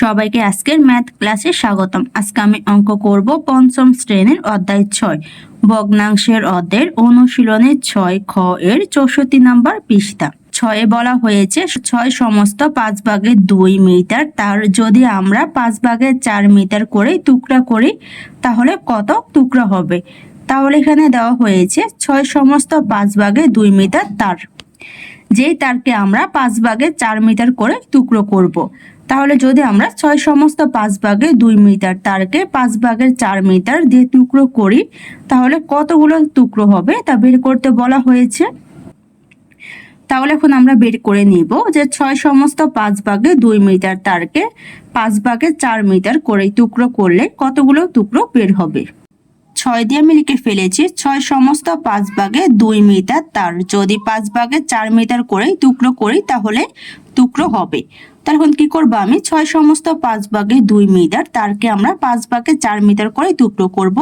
সবাইকে আজকের ম্যাথ ক্লাসে স্বাগতম। আজকে আমি অঙ্ক করব পঞ্চম শ্রেণির অধ্যায় ছয়। ভগ্নাংশের অধ্যায়ের অনুশীলনের ছয় খ এর চৌষট্টি নাম্বার পৃষ্ঠা। ছয়ে বলা হয়েছে, ছয় সমস্ত পাঁচ ভাগের দুই মিটার, তার যদি আমরা পাঁচ ভাগের চার মিটার করে টুকরা করি, তাহলে কত টুকরা হবে? তাহলে এখানে দেওয়া হয়েছে, ছয় সমস্ত পাঁচ ভাগে দুই মিটার তার। যেই তারকে আমরা পাঁচ ভাগে চার মিটার করে টুকরো করব। তাহলে যদি আমরা ছয় সমস্ত পাঁচ ভাগে দুই মিটার তারকে পাঁচ ভাগের চার মিটার দিয়ে টুকরো করি, তাহলে কতগুলো টুকরো হবে তা বের করতে বলা হয়েছে। তাহলে এখন আমরা বের করে নিব যে ছয় সমস্ত পাঁচ ভাগে দুই মিটার তারকে পাঁচ ভাগে চার মিটার করে টুকরো করলে কতগুলো টুকরো বের হবে। ছয় দিয়ে আমি লিখে ফেলেছি। ছয় সমস্ত পাঁচ ভাগে দুই মিটার, তার যদি পাঁচ ভাগে চার মিটার করে টুকরো করি, তাহলে টুকরো হবে। তখন কি করব আমি? ছয় সমস্ত পাঁচ ভাগে দুই মিটার, তারকে আমরা পাঁচ ভাগে চার মিটার করে টুকরো করব।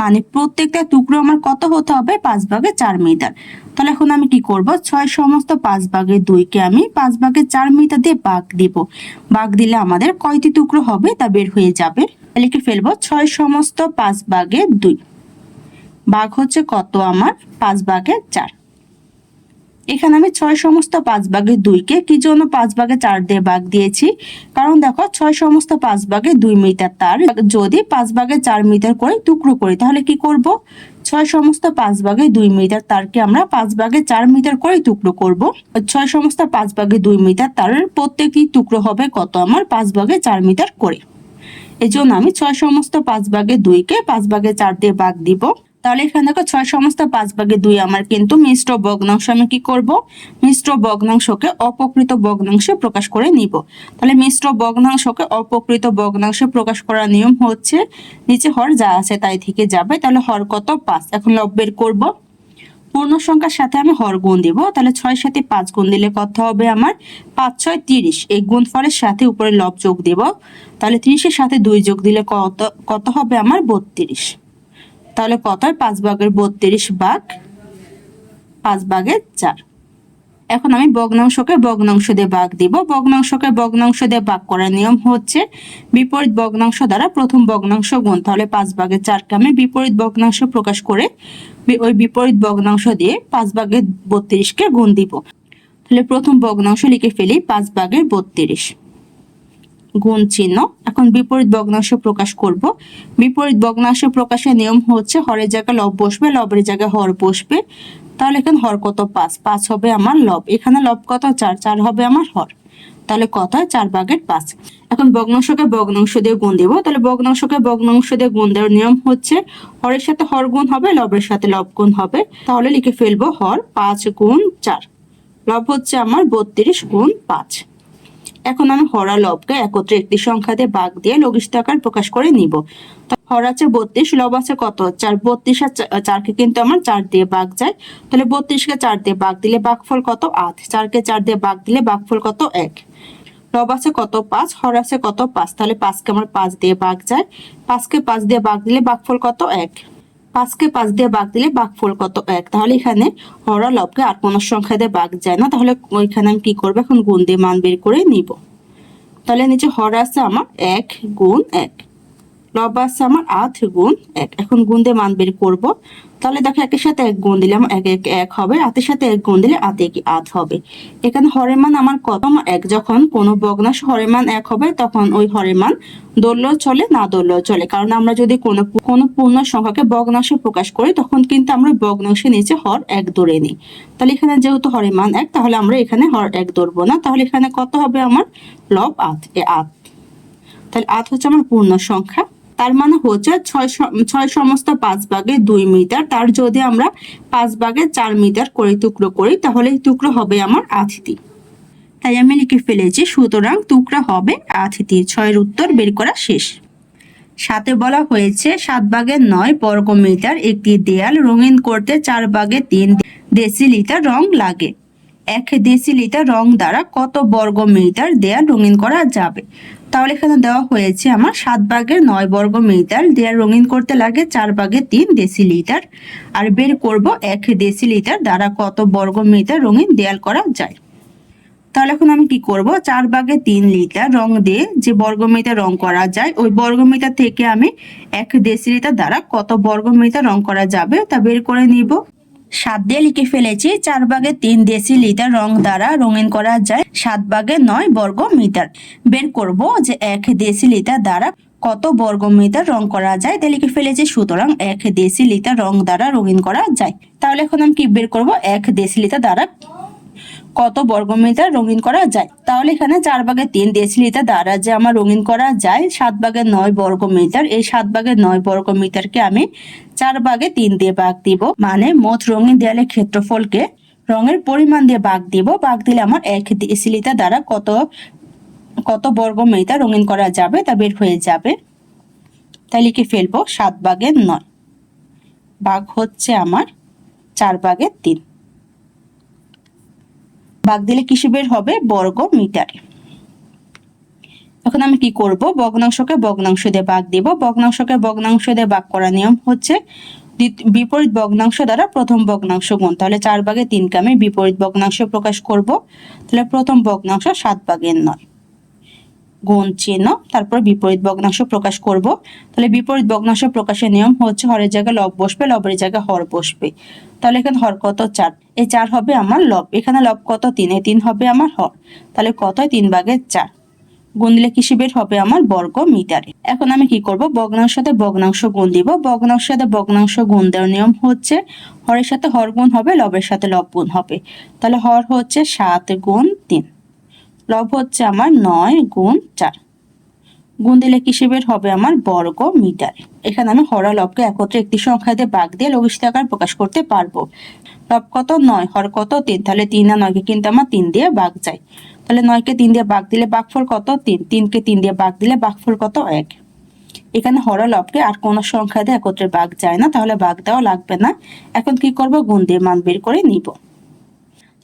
মানে প্রত্যেকটা টুকরো আমার কত হতে হবে? পাঁচ ভাগে চার মিটার। তাহলে এখন আমি কি করব? ছয় সমস্ত পাঁচ ভাগে দুইকে আমি পাঁচ ভাগে চার মিটার দিয়ে বাঘ দিব। বাঘ দিলে আমাদের কয়টি টুকরো হবে তা বের হয়ে যাবে। লিখে ফেলব ছয় সমস্ত পাঁচ ভাগে দুই বাঘ হচ্ছে কত আমার পাঁচ ভাগে চার এখানে আমি ছয় সমস্ত পাঁচ ভাগে দুইকে কি জন্য পাঁচ ভাগে চার দিয়ে ভাগ দিয়েছি কারণ দেখো ছয় সমস্ত পাঁচ ভাগে দুই মিটার তার যদি পাঁচ ভাগে চার মিটার করে টুকরো করি তাহলে কি করব ছয় সমস্ত পাঁচ ভাগে দুই মিটার তারকে আমরা পাঁচ ভাগে চার মিটার করে টুকরো করব ছয় সমস্ত পাঁচ ভাগে দুই মিটার তারের প্রত্যেকটি টুকরো হবে কত আমার পাঁচ ভাগে চার মিটার করে এই জন্য আমি ছয় সমস্ত পাঁচ ভাগে দুইকে পাঁচ ভাগে চার দিয়ে ভাগ দিব। তাহলে এখানে দেখো ছয় সমস্ত পাঁচ ভাগে দুই আমার কিন্তু মিশ্র ভগ্নাংশ আমি কি করব? মিশ্র ভগ্নাংশকে অপকৃত ভগ্নাংশে প্রকাশ করে নিব। তাহলে মিশ্র ভগ্নাংশকে অপকৃত ভগ্নাংশে প্রকাশ করার নিয়ম হচ্ছে, নিচে হর যা আছে তাই থেকে যাবে, তাহলে হর কত? পাঁচ। এখন লব বের করব। পূর্ণ সংখ্যার সাথে আমি হর গুণ দিব। তাহলে ছয় সাথে পাঁচ গুণ দিলে কত হবে আমার? পাঁচ, ছয়, তিরিশ। এই গুণ ফলের সাথে উপরে লব যোগ দেব। তাহলে তিরিশের সাথে দুই যোগ দিলে কত কত হবে আমার? বত্রিশ। তাহলে কত? হয় পাঁচ ভাগের বত্রিশ ভাগ, পাঁচ ভাগের চার। এখন আমি ভগ্নাংশকে ভগ্নাংশ দিয়ে ভাগ দিব। ভগ্নাংশকে ভগ্নাংশ দিয়ে ভাগ করার নিয়ম হচ্ছে বিপরীত ভগ্নাংশ দ্বারা প্রথম ভগ্নাংশ গুণ। তাহলে পাঁচ ভাগের চারকে আমি বিপরীত ভগ্নাংশ প্রকাশ করে ওই বিপরীত ভগ্নাংশ দিয়ে পাঁচ ভাগের বত্রিশকে গুণ দিব। তাহলে প্রথম ভগ্নাংশ লিখে ফেলি, পাঁচ ভাগের বত্রিশ। গুণ চিহ্ন। এখন বিপরীত ভগ্নাংশ প্রকাশ করব। বিপরীত ভগ্নাংশ প্রকাশের নিয়ম হচ্ছে হরের জায়গায় লব বসবে, লবের জায়গায় হর বসবে। তাহলে এখানে হর কত? পাঁচ। পাঁচ হবে আমার লব। এখানে লব কত? চার। চার হবে আমার হর। তাহলে কত? হয় চার ভাগের পাঁচ। এখন ভগ্নাংশকে ভগ্নাংশ দিয়ে গুণ দেবো। তাহলে ভগ্নাংশকে ভগ্নাংশ দিয়ে গুণ দেওয়ার নিয়ম হচ্ছে হরের সাথে হর গুণ হবে, লবের সাথে লব গুণ হবে। তাহলে লিখে ফেলব হর পাঁচ গুণ চার। লব হচ্ছে আমার বত্রিশ গুণ পাঁচ। এখন আমি হরা লবকে একত্রে একটি সংখ্যা দিয়ে বাঘ দিয়ে লঘিষ্ঠ আকার প্রকাশ করে নিব। হর আছে বত্রিশ, লব আছে কত? চার, বত্রিশ আর চারকে কিন্তু আমার চার দিয়ে বাঘ যায়। তাহলে বত্রিশকে চার দিয়ে বাঘ দিলে বাঘফল কত? আট। চারকে চার দিয়ে বাঘ দিলে বাঘফল কত? এক। লব আছে কত? পাঁচ। হর আছে কত? পাঁচ। তাহলে পাঁচকে আমার পাঁচ দিয়ে বাঘ যায়। পাঁচকে পাঁচ দিয়ে বাঘ দিলে বাঘফল কত? এক। পাঁচকে পাঁচ দিয়ে বাঘ দিলে বাঘ বাঘফল কত এক? তাহলে এখানে হরা লবকে আর কোনো সংখ্যা দিয়ে বাঘ যায় না। তাহলে ওইখানে আমি কি করব? এখন গুণ দিয়ে মান বের করে নিব। তাহলে নিচে হরা আছে আমার এক গুণ এক। লব আছে আমার আট গুণ এক। এখন গুণ দিয়ে মান বের করব। তাহলে দেখো একের সাথে এক গুণ দিলে আমার এক এক এক হবে, আতের সাথে এক গুণ দিলে আতে কি আত হবে। এখানে হরের মান আমার কত? এক। যখন কোনো ভগ্নাংশ হরের মান এক হবে, তখন ওই হরের মান দলীয় চলে, না দলীয় চলে। কারণ আমরা যদি কোনো কোনো পূর্ণ সংখ্যাকে ভগ্নাংশে প্রকাশ করি, তখন কিন্তু আমরা ভগ্নাংশের নিচে হর এক দৌড়ে নিই। তাহলে এখানে যেহেতু হরের মান এক, তাহলে আমরা এখানে হর এক দৌড়বো না। তাহলে এখানে কত হবে আমার? লব আত, এ আত। তাহলে আত হচ্ছে আমার পূর্ণ সংখ্যা। তার মানে হচ্ছে ছয় ছয় সমস্ত পাঁচ ভাগে দুই মিটার। তার যদি আমরা পাঁচ ভাগে চার মিটার করে টুকরো করি, তাহলে টুকরো হবে আমার আথিতি তাই আমি লিখে ফেলেছি, সুতরাং টুকরা হবে আথিতি ছয়ের উত্তর বের করা শেষ। সাথে বলা হয়েছে, সাত ভাগের নয় বর্গ মিটার একটি দেয়াল, রঙিন করতে চার ভাগে তিন ডেসিলিটার রং লাগে। এক ডেসিলিটার রং দ্বারা কত বর্গ মিটার দেয়াল রঙিন করা যাবে? তাহলে এখানে দেওয়া হয়েছে আমার সাত ভাগের নয় বর্গ মিটার। দেয়াল রঙিন করতে লাগে চার ভাগের তিন ডেসিলিটার আর বের করব এক ডেসিলিটার দ্বারা কত বর্গ মিটার রঙিন দেয়াল করা যায়। তাহলে এখন আমি কি করব? চার ভাগে তিন লিটার রং দিয়ে যে বর্গমিটার রং করা যায়, ওই বর্গমিটার থেকে আমি এক দেশি লিটার দ্বারা কত বর্গমিটার রং করা যাবে তা বের করে নিব। সাত দিয়ে লিখে ফেলেছি, চার ভাগে তিন লিটার রং দ্বারা রঙিন করা যায়, সাত ভাগে নয় বর্গ মিটার। বের করব যে এক দেশি লিটার দ্বারা কত বর্গ মিটার রং করা যায় তাই লিখে ফেলেছি, সুতরাং এক দেশি লিটার রং দ্বারা রঙিন করা যায়। তাহলে এখন আমি কি বের করব? এক দেশি লিটার দ্বারা কত বর্গমিটার রঙিন করা যায়? তাহলে এখানে চার ভাগে তিন ডেসিলিটার দ্বারা যে আমার রঙিন করা যায়, সাত ভাগে নয় বর্গমিটার এই সাত ভাগে নয় বর্গমিটারকে আমি চার ভাগে তিন দিয়ে ভাগ দিব। মানে মোট রঙিন দেয়ালের ক্ষেত্রফলকে রঙের পরিমাণ দিয়ে ভাগ দিব। ভাগ দিলে আমার এক ডেসিলিটার দ্বারা কত কত বর্গ মিটার রঙিন করা যাবে তা বের হয়ে যাবে। তাই লিখে ফেলব, সাত ভাগের নয়। ভাগ হচ্ছে আমার চার ভাগের তিন। ভাগ দিলে কিসে বের হবে বর্গ মিটারে এখন আমি কি করব? ভগ্নাংশকে ভগ্নাংশ দিয়ে ভাগ দিব। ভগ্নাংশকে ভগ্নাংশ দিয়ে ভাগ করার নিয়ম হচ্ছে বিপরীত ভগ্নাংশ দ্বারা প্রথম ভগ্নাংশ গুণ। তাহলে চার ভাগে তিনকে আমি বিপরীত ভগ্নাংশ প্রকাশ করব। তাহলে প্রথম ভগ্নাংশ সাত ভাগের নয়। গুণ চিহ্ন, তারপর বিপরীত ভগ্নাংশ প্রকাশ করব। তাহলে বিপরীত ভগ্নাংশ প্রকাশের নিয়ম হচ্ছে হরের জায়গায় লব বসবে, লবের জায়গায় হর বসবে। তাহলে এখানে হর কত? চার। এই চার হবে আমার লব। এখানে লব কত? তিন। এই তিন হবে আমার হর। তাহলে কত তিন ভাগের চার। গুণ দিলে কিসে বের হবে? আমার বর্গ মিটারে। এখন আমি কি করব? ভগ্নাংশ সাথে ভগ্নাংশ গুণ দিব। ভগ্নাংশ সাথে ভগ্নাংশ গুণ দেওয়ার নিয়ম হচ্ছে হরের সাথে হর গুণ হবে, লবের সাথে লব গুণ হবে। তাহলে হর হচ্ছে সাত গুণ তিন। লব হচ্ছে আমার নয় গুণ চার। গুণ দিলে কিসে বের হবে আমার বর্গ মিটার এখানে আমি হরা লবকে একত্রে একটি সংখ্যা দিয়ে বাঘ দিয়ে লঘিষ্ঠ আকার প্রকাশ করতে পারব। লব কত? নয়। হর কত? তিন। তাহলে তিন আর নয়কে কিন্তু আমার তিন দিয়ে বাঘ যায়। তাহলে নয়কে তিন দিয়ে বাঘ দিলে বাঘফল কত? তিন। তিনকে তিন দিয়ে বাঘ দিলে বাঘফল কত? এক। এখানে হরা লবকে আর কোনো সংখ্যা দিয়ে একত্রে বাঘ যায় না, তাহলে বাঘ দেওয়া লাগবে না। এখন কি করব? গুণ দিয়ে মান বের করে নিব।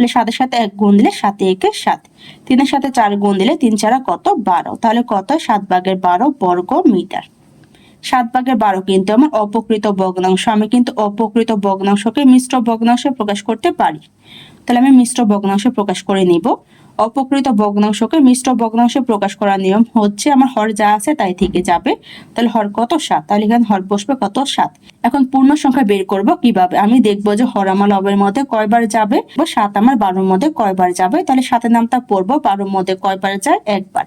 তাহলে সাথে সাথে এক গুণ দিলে সাথে একে সাত। তিনের সাথে চার গুণ দিলে তিন চারা কত? বারো। তাহলে কত? সাত ভাগের বারো বর্গ মিটার সাত ভাগের বারো কিন্তু আমার অপকৃত ভগ্নাংশ। আমি কিন্তু অপকৃত ভগ্নাংশকে মিশ্র ভগ্নাংশে প্রকাশ করতে পারি। তাহলে আমি মিশ্র ভগ্নাংশে প্রকাশ করে নিব। অপকৃত ভগ্নাংশকে মিশ্র ভগ্নাংশে প্রকাশ করার নিয়ম হচ্ছে আমার হর যা আছে তাই থেকে যাবে। তাহলে হর কত সাত? তাহলে এখানে হর বসবে কত? সাত। এখন পূর্ণ সংখ্যা বের করব কীভাবে? আমি দেখব যে হর আমার লবের মধ্যে কয়বার যাবে বা সাত আমার বারোর মধ্যে কয়বার যাবে? তাহলে সাতের নামটা পড়ব, বারোর মধ্যে কয়বার যায়? একবার।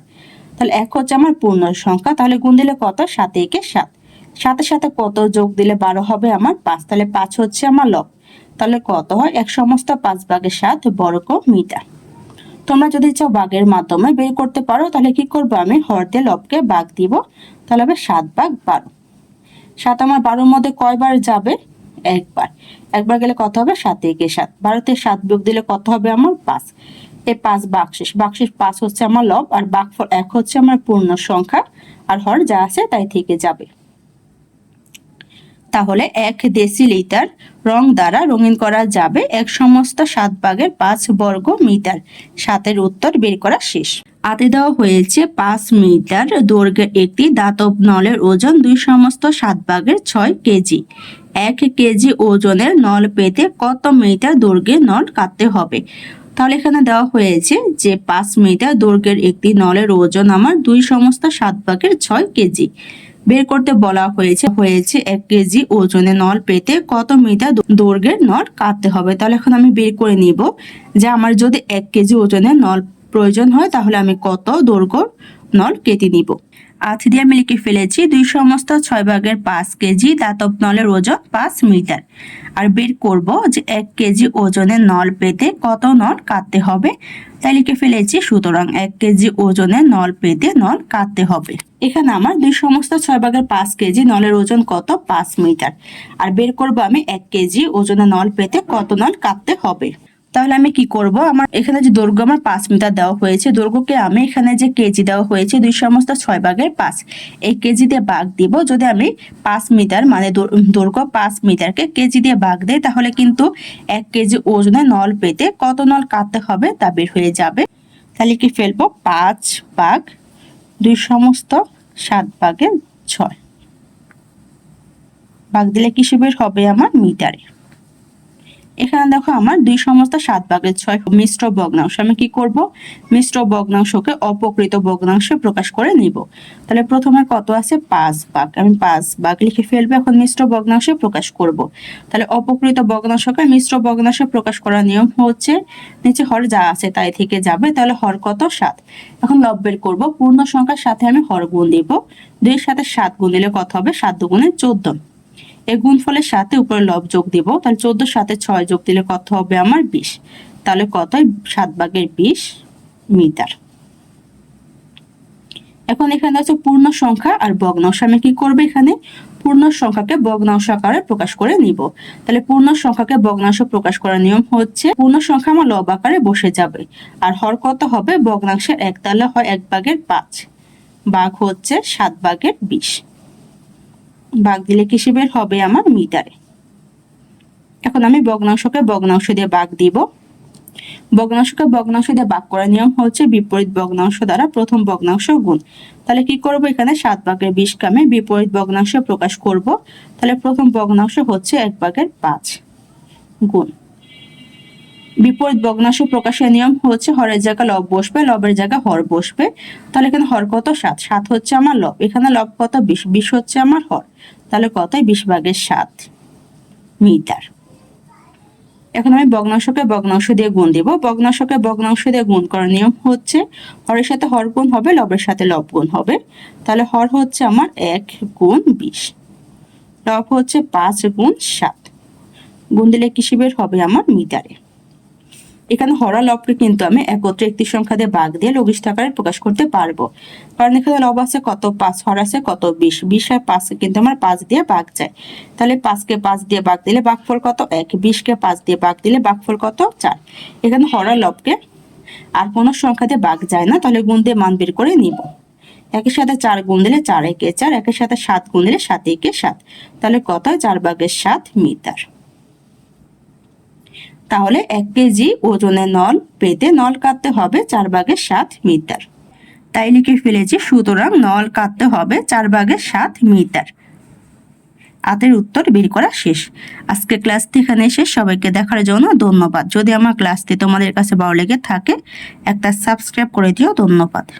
তাহলে এক হচ্ছে আমার পূর্ণ সংখ্যা, তাহলে গুণ দিলে কত? সাত একে সাত। সাথে সাথে কত যোগ দিলে বারো হবে আমার পাঁচ? তাহলে পাঁচ হচ্ছে আমার লব। তাহলে কত হয়? এক সমস্ত পাঁচ ভাগের সাত বর্গ মিটার। তোমরা যদি চাও বাঘের মাধ্যমে বের করতে পারো, তাহলে কি করব আমি? হর দিয়ে লবকে বাঘ দিব। তাহলে হবে সাত বাঘ বারো। সাত আমার বারোর মধ্যে কয়বার যাবে? একবার। একবার গেলে কত হবে? সাত একে সাত। বারোতে সাত বিয়োগ দিলে কত হবে আমার? পাঁচ। এই পাঁচ বাক্সিস বাক্সিস পাঁচ হচ্ছে আমার লব, আর বাঘফল এক হচ্ছে আমার পূর্ণ সংখ্যা। আর হর যা আছে তাই থেকে যাবে। তাহলে এক দেশি লিটার রং দ্বারা রঙিন করা যাবে এক সমস্ত সাত ভাগের পাঁচ বর্গ মিটার। সাতের উত্তর বের করা শেষ। আতে দেওয়া হয়েছে পাঁচ মিটার দৈর্ঘ্যের একটি দাতব নলের ওজন দুই সমস্ত সাত ভাগের ছয় কেজি। এক কেজি ওজনের নল পেতে কত মিটার দৈর্ঘ্যের নল কাটতে হবে? তাহলে এখানে দেওয়া হয়েছে যে পাঁচ মিটার দৈর্ঘ্যের একটি নলের ওজন আমার দুই সমস্ত সাত ভাগের ছয় কেজি। বের করতে বলা হয়েছে হয়েছে এক কেজি ওজনে নল পেতে কত মিটার দৈর্ঘ্যের নল কাটতে হবে। তাহলে এখন আমি বের করে নিব যে আমার যদি এক কেজি ওজনে নল প্রয়োজন হয়, তাহলে আমি কত দৈর্ঘ্য নল কেটে নিব। আথ দিয়ে আমি লিখে ফেলেছি, দুই সমস্ত ছয় ভাগের পাঁচ কেজি দাতব নলের ওজন পাঁচ মিটার। আর বের করব যে এক কেজি ওজনের নল পেতে কত নল কাটতে হবে, তাই লিখে ফেলেছি, সুতরাং এক কেজি ওজনের নল পেতে নল কাটতে হবে। এখানে আমার দুই সমস্ত ছয় ভাগের পাঁচ কেজি নলের ওজন কত? পাঁচ মিটার। আর বের করব আমি এক কেজি ওজনের নল পেতে কত নল কাটতে হবে? তাহলে আমি কি করব? আমার এখানে যে দৈর্ঘ্য আমার পাঁচ মিটার দেওয়া হয়েছে, দৈর্ঘ্যকে আমি এখানে যে কেজি দেওয়া হয়েছে দুই সমস্ত ছয় ভাগের পাঁচ। এই কেজি দিয়ে বাঘ দিব, যদি আমি পাঁচ মিটার মানে দৈর্ঘ্য পাঁচ মিটারকে কেজি দিয়ে বাঘ দেয় তাহলে কিন্তু এক কেজি ওজনে নল পেতে কত নল কাটতে হবে তা বের হয়ে যাবে। তাহলে কি ফেলব? পাঁচ বাঘ দুই সমস্ত সাত ভাগের ছয়। বাঘ দিলে কিসে বের হবে আমার মিটারে? এখানে দেখো আমার দুই সমস্ত সাত ভাগের ছয় মিশ্র ভগ্নাংশ। আমি কি করব? মিশ্র ভগ্নাংশকে অপকৃত ভগ্নাংশে প্রকাশ করে নিব। তাহলে প্রথমে কত আছে? পাঁচ ভাগ। আমি পাঁচ ভাগ লিখে ফেলব, এখন মিশ্র ভগ্নাংশে প্রকাশ করব। তাহলে অপকৃত ভগ্নাংশকে মিশ্র ভগ্নাংশে প্রকাশ করার নিয়ম হচ্ছে, নিচে হর যা আছে তাই থেকে যাবে, তাহলে হর কত? সাত। এখন লব বের করব, পূর্ণ সংখ্যার সাথে আমি হর গুণ দিব। দুইয়ের সাথে সাত গুণ দিলে কত হবে? সাত দুগুণে চোদ্দ। এই গুণফলের সাথে উপরে লব যোগ দিব, তাহলে চোদ্দ সাথে ছয় যোগ দিলে কত হবে আমার বিশ? তাহলে কত সাত ভাগের বিশ মিটার। এখন এখানে আছে পূর্ণ সংখ্যা আর ভগ্নাংশ আমি কি করব এখানে? পূর্ণ সংখ্যাকে ভগ্নাংশ আকারে প্রকাশ করে নিব। তাহলে পূর্ণ সংখ্যাকে ভগ্নাংশ প্রকাশ করার নিয়ম হচ্ছে, পূর্ণ সংখ্যা আমার লব আকারে বসে যাবে। আর হর কত হবে? ভগ্নাংশের এক হয় এক ভাগের পাঁচ। বাঘ হচ্ছে সাত ভাগের বিশ। ভাগ দিলে কিসে বের হবে আমার? মিটারে। এখন আমি ভগ্নাংশকে ভগ্নাংশ দিয়ে ভাগ দিব। ভগ্নাংশকে ভগ্নাংশ দিয়ে ভাগ করার নিয়ম হচ্ছে বিপরীত ভগ্নাংশ দ্বারা প্রথম ভগ্নাংশ গুণ। তাহলে কি করব এখানে? সাত ভাগের বিশ কামে বিপরীত ভগ্নাংশ প্রকাশ করব। তাহলে প্রথম ভগ্নাংশ হচ্ছে এক ভাগের পাঁচ গুণ। বিপরীত ভগ্নাংশ প্রকাশের নিয়ম হচ্ছে হরের জায়গা লব বসবে লবের জায়গা হর বসবে। তাহলে এখানে হর কত? সাত। সাত হচ্ছে আমার লব। এখানে লব কত? বিশ। বিশ হচ্ছে আমার হর। তাহলে কতই? বিশ ভাগের সাত মিটার। এখন আমি ভগ্নাংশকে ভগ্নাংশ দিয়ে গুণ দিব। ভগ্নাংশকে ভগ্নাংশ দিয়ে গুণ করার নিয়ম হচ্ছে হরের সাথে হর গুণ হবে, লবের সাথে লব গুণ হবে। তাহলে হর হচ্ছে আমার এক গুণ বিশ। লব হচ্ছে পাঁচ গুণ সাত। গুণ দিলে কিসে বের হবে? আমার মিটারে। এখানে হরা লবকে কিন্তু আমি একত্রে একটি সংখ্যা দিয়ে ভাগ দিয়ে লঘিষ্ঠ আকারে প্রকাশ করতে পারব। কারণ এখানে লব আছে কত পাঁচ, হর আছে কত বিশ বিশ আর পাঁচ কিন্তু আমার পাঁচ দিয়ে বাঘ যায় তাহলে পাঁচকে পাঁচ দিয়ে বাঘ দিলে ভাগফল কত? এক বিশকে পাঁচ দিয়ে বাঘ দিলে ভাগফল কত? চার। এখানে হরা লবকে আর কোনো সংখ্যা দিয়ে ভাগ যায় না, তাহলে গুণ দিয়ে মান বের করে নিব। একের সাথে চার গুণ দিলে চার, একে চার, একের সাথে সাত গুণ দিলে সাত, একে সাত। তাহলে কত চার বাঘের সাত মিটার। তাহলে এক কেজি ওজনের নল পেতে নল কাটতে হবে চার ভাগের সাত মিটার। তাই লিখে ফেলেছি, সুতরাং নল কাটতে হবে চার ভাগের সাত মিটার। আতের উত্তর বের করা শেষ। আজকে ক্লাসটি এখানে শেষ। সবাইকে দেখার জন্য ধন্যবাদ। যদি আমার ক্লাসটি তোমাদের কাছে ভালো লেগে থাকে, একটা সাবস্ক্রাইব করে দিও। ধন্যবাদ।